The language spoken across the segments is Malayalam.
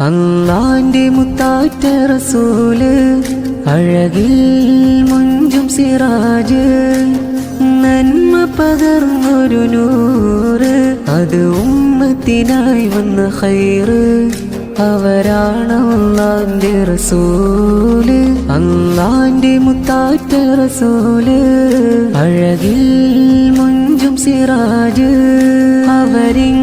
അള്ളാന്റെ മുത്താറ്റ റസൂൽ അഴകിൽ മുഞ്ചും സിറാജ് നന്മ പകർന്നൊരു നൂറ് അത് ഉമ്മത്തിനായി വന്ന ഹൈറ് അവരാണ് അള്ളാന്റെ റസൂൽ അള്ളാന്റെ മുത്താറ്റ റസൂൽ അഴകിൽ മുഞ്ചും സിറാജ്. അവരിൻ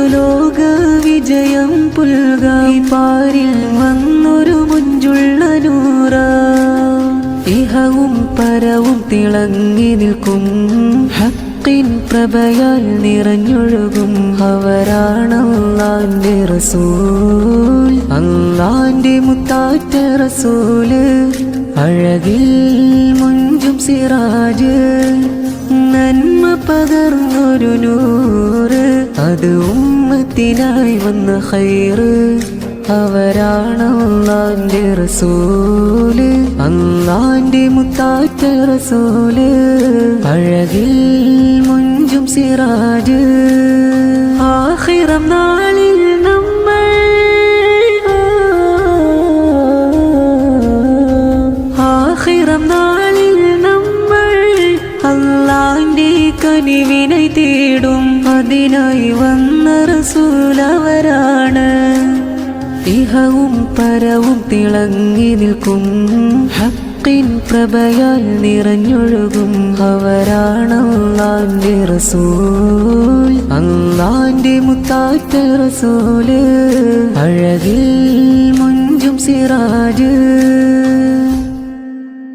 ഇരുലോക വിജയം പുൽകായി പാരിൽ വന്നൊരു മുഞ്ചുള്ള നൂറ. ഇഹവും പരവും തിളങ്ങി നിൽക്കും. ഹക്കിൻ പ്രഭയാൽ നിറഞ്ഞൊഴുകും. അവരാണ് അള്ളാന്റെ റസൂൽ. അള്ളാന്റെ മുത്താറ്റ റസൂൽ. അഴകിൽ മുഞ്ചും സിറാജ്. നന്മ പകർന്നൊരു നൂറ്. അത് ഉമ്മത്തിനായി വന്ന ഹൈറ് അവരാണ് അള്ളാന്റെ റസൂൽ. അള്ളാന്റെ മുത്താറ്റ റസൂൽ. അഴകിൽ മുഞ്ചും സിറാജ്. ആഹിറം നാളിൽ നമ്മൾ ആഹിറം നാളിൽ നമ്മൾ അള്ളാന്റെ കനിവിനെ തേടും. അതിനായി വന്ന റസൂലവരാണ് ഇഹവും പരവും തിളങ്ങി നിൽക്കും. ഹക്കിൻ പ്രഭയാൽ നിറഞ്ഞൊഴുകും. അവരാണ് അള്ളാന്റെ റസൂൽ. അള്ളാന്റെ മുത്താറ്റ റസൂൽ. അഴകിൽ മുഞ്ചും സിറാജ്.